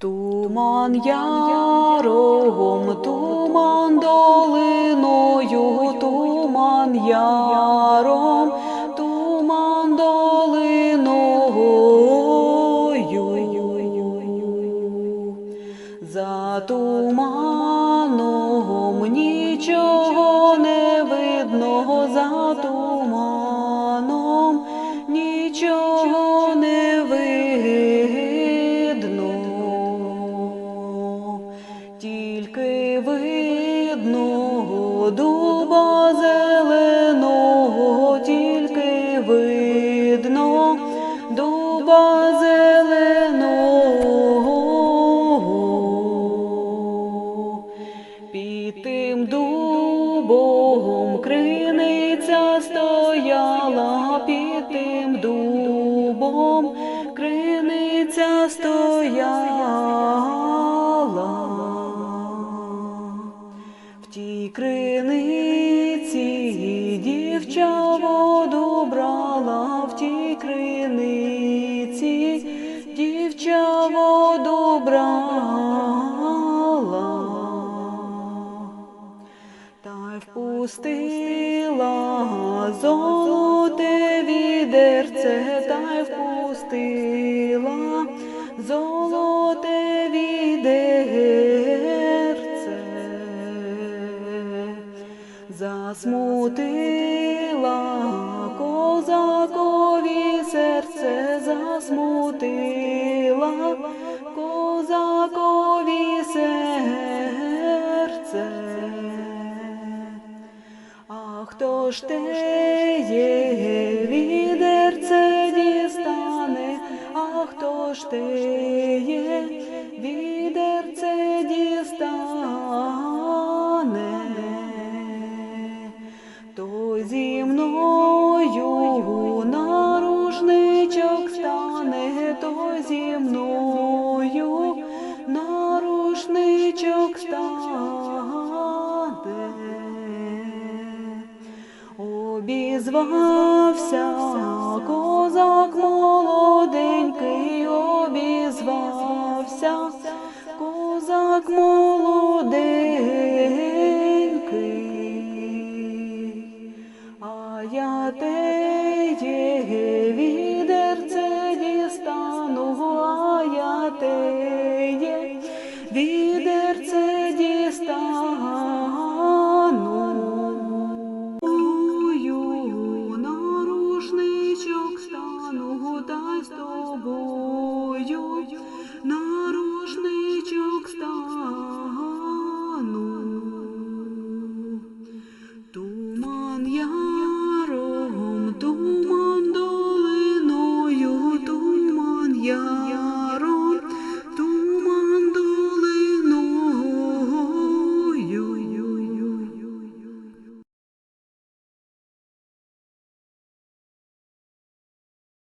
Туман яром, туман долиною, тільки видно дуба зеленого, тільки видно дуба зеленого. Під тим дубом криниця стояла, під тим дубом криниця стояла. Тій криниці дівча воду брала, в тій криниці дівча воду брала. Та й впустила золоте відерце, та й впустила золоте засмутила козакові серце, засмутила козакові серце. А хто ж теє відерце дістане, а хто ж теє відерце Обізвався козак молоденький, обізвався, козак молоденький, а я те. do bom.